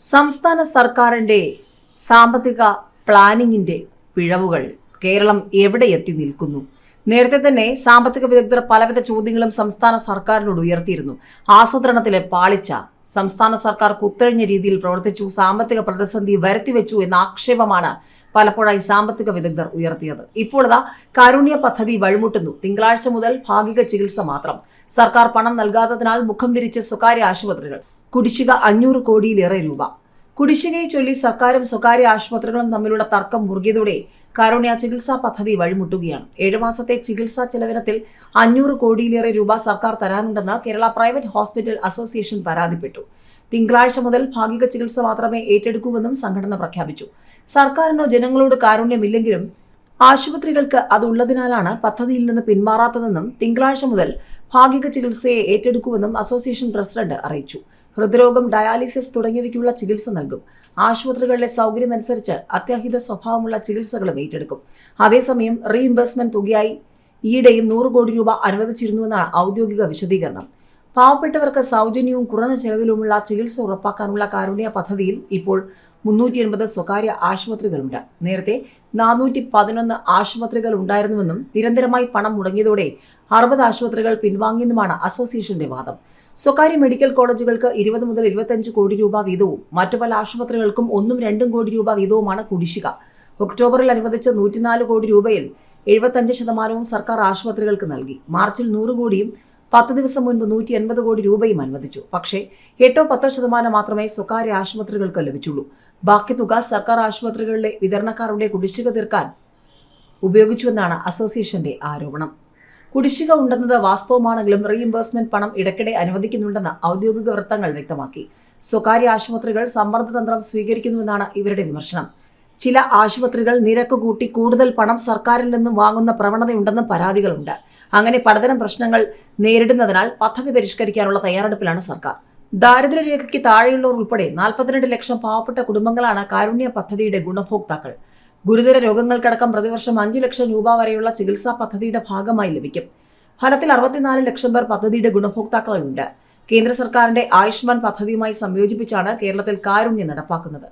സംസ്ഥാന സർക്കാരിന്റെ സാമ്പത്തിക പ്ലാനിങ്ങിന്റെ പിഴവുകൾ കേരളം എവിടെ എത്തി നിൽക്കുന്നു? നേരത്തെ തന്നെ സാമ്പത്തിക വിദഗ്ധർ പലവിധ ചോദ്യങ്ങളും സംസ്ഥാന സർക്കാരിനോട് ഉയർത്തിയിരുന്നു. ആസൂത്രണത്തിലെ പാളിച്ച സംസ്ഥാന സർക്കാർ കുത്തഴിഞ്ഞ രീതിയിൽ പ്രവർത്തിച്ചു സാമ്പത്തിക പ്രതിസന്ധി വരുത്തിവെച്ചു എന്ന ആക്ഷേപമാണ് പലപ്പോഴായി സാമ്പത്തിക വിദഗ്ധർ ഉയർത്തിയത്. ഇപ്പോൾ ഇതാ കാരുണ്യ പദ്ധതി വഴിമുട്ടുന്നു. തിങ്കളാഴ്ച മുതൽ ഭാഗിക ചികിത്സ മാത്രം. സർക്കാർ പണം നൽകാത്തതിനാൽ മുഖം തിരിച്ച് സ്വകാര്യ ആശുപത്രികൾ. കുടിശ്ശിക അഞ്ഞൂറ് കോടിയിലേറെ രൂപ. കുടിശ്ശികയെ ചൊല്ലി സർക്കാരും സ്വകാര്യ ആശുപത്രികളും തമ്മിലുള്ള തർക്കം മുറുകിയതോടെ കാരുണ്യ ചികിത്സാ പദ്ധതി വഴിമുട്ടുകയാണ്. ഏഴു മാസത്തെ ചികിത്സാ ചെലവിനത്തിൽ അഞ്ഞൂറ് കോടിയിലേറെ രൂപ സർക്കാർ തരാനുണ്ടെന്ന് കേരള പ്രൈവറ്റ് ഹോസ്പിറ്റൽ അസോസിയേഷൻ പരാതിപ്പെട്ടു. തിങ്കളാഴ്ച മുതൽ ഭാഗിക ചികിത്സ മാത്രമേ ഏറ്റെടുക്കൂവെന്നും സംഘടന പ്രഖ്യാപിച്ചു. സർക്കാരിനോ ജനങ്ങളോട് കാരുണ്യമില്ലെങ്കിലും ആശുപത്രികൾക്ക് അതുള്ളതിനാലാണ് പദ്ധതിയിൽ നിന്ന് പിന്മാറാത്തതെന്നും തിങ്കളാഴ്ച മുതൽ ഭാഗിക ചികിത്സയെ ഏറ്റെടുക്കുമെന്നും അസോസിയേഷൻ പ്രസിഡന്റ് അറിയിച്ചു. ഹൃദ്രോഗം ഡയാലിസിസ് തുടങ്ങിയവയ്ക്കുള്ള ചികിത്സ നൽകും. ആശുപത്രികളിലെ സൗകര്യമനുസരിച്ച് അത്യാഹിത സ്വഭാവമുള്ള ചികിത്സകളും ഏറ്റെടുക്കും. അതേസമയം റീഇംബേഴ്സ്മെന്റ് തുകയായി ഈയിടെയും നൂറ് കോടി രൂപ അനുവദിച്ചിരുന്നുവെന്നാണ് ഔദ്യോഗിക വിശദീകരണം. പാവപ്പെട്ടവർക്ക് സൗജന്യവും കുറഞ്ഞ ചെലവിലുമുള്ള ചികിത്സ ഉറപ്പാക്കാനുള്ള കാരുണ്യ പദ്ധതിയിൽ ഇപ്പോൾ മുന്നൂറ്റി എൺപത് സ്വകാര്യ ആശുപത്രികളുണ്ട്. നേരത്തെ നാനൂറ്റി പതിനൊന്ന് ആശുപത്രികൾ ഉണ്ടായിരുന്നുവെന്നും നിരന്തരമായി പണം മുടങ്ങിയതോടെ അറുപത് ആശുപത്രികൾ പിൻവാങ്ങിയെന്നുമാണ് അസോസിയേഷന്റെ വാദം. സ്വകാര്യ മെഡിക്കൽ കോളേജുകൾക്ക് ഇരുപത് മുതൽ ഇരുപത്തഞ്ച് കോടി രൂപ വീതവും മറ്റു പല ആശുപത്രികൾക്കും ഒന്നും രണ്ടും കോടി രൂപ വീതവുമാണ് കുടിശ്ശിക. ഒക്ടോബറിൽ അനുവദിച്ച നൂറ്റിനാല് കോടി രൂപയിൽ എഴുപത്തഞ്ച് ശതമാനവും സർക്കാർ ആശുപത്രികൾക്ക് നൽകി. മാർച്ചിൽ നൂറ് കോടിയും പത്ത് ദിവസം മുൻപ് നൂറ്റി എൺപത് കോടി രൂപയും അനുവദിച്ചു. പക്ഷേ എട്ടോ പത്തോ ശതമാനം മാത്രമേ സ്വകാര്യ ആശുപത്രികൾക്ക് ലഭിച്ചുള്ളൂ. ബാക്കി തുക സർക്കാർ ആശുപത്രികളിലെ വിതരണക്കാരുടെ കുടിശ്ശിക തീർക്കാൻ ഉപയോഗിച്ചുവെന്നാണ് അസോസിയേഷന്റെ ആരോപണം. കുടിശ്ശിക ഉണ്ടെന്നത് വാസ്തവമാണെങ്കിലും റീഇംബേഴ്സ്മെന്റ് പണം ഇടയ്ക്കിടെ അനുവദിക്കുന്നുണ്ടെന്ന് ഔദ്യോഗിക വൃത്തങ്ങൾ വ്യക്തമാക്കി. സ്വകാര്യ ആശുപത്രികൾ സമ്മർദ്ദതന്ത്രം സ്വീകരിക്കുന്നുവെന്നാണ് ഇവരുടെ വിമർശനം. ചില ആശുപത്രികൾ നിരക്ക് കൂട്ടി കൂടുതൽ പണം സർക്കാരിൽ നിന്നും വാങ്ങുന്ന പ്രവണതയുണ്ടെന്ന് പരാതികളുണ്ട്. അങ്ങനെ പലതരം പ്രശ്നങ്ങൾ നേരിടുന്നതിനാൽ പദ്ധതി പരിഷ്കരിക്കാനുള്ള തയ്യാറെടുപ്പിലാണ് സർക്കാർ. ദാരിദ്ര്യരേഖയ്ക്ക് താഴെയുള്ളവർ ഉൾപ്പെടെ നാൽപ്പത്തിരണ്ട് ലക്ഷം പാവപ്പെട്ട കുടുംബങ്ങളാണ് കാരുണ്യ പദ്ധതിയുടെ ഗുണഭോക്താക്കൾ. ഗുരുതര രോഗങ്ങൾക്കടക്കം പ്രതിവർഷം അഞ്ച് ലക്ഷം രൂപ വരെയുള്ള ചികിത്സാ പദ്ധതിയുടെ ഭാഗമായി ലഭിക്കും. ഫലത്തിൽ അറുപത്തിനാല് ലക്ഷം പേർ പദ്ധതിയുടെ ഗുണഭോക്താക്കളുണ്ട് കേന്ദ്ര സർക്കാരിന്റെ ആയുഷ്മാൻ പദ്ധതിയുമായി സംയോജിപ്പിച്ചാണ് കേരളത്തിൽ കാരുണ്യം നടപ്പാക്കുന്നത്.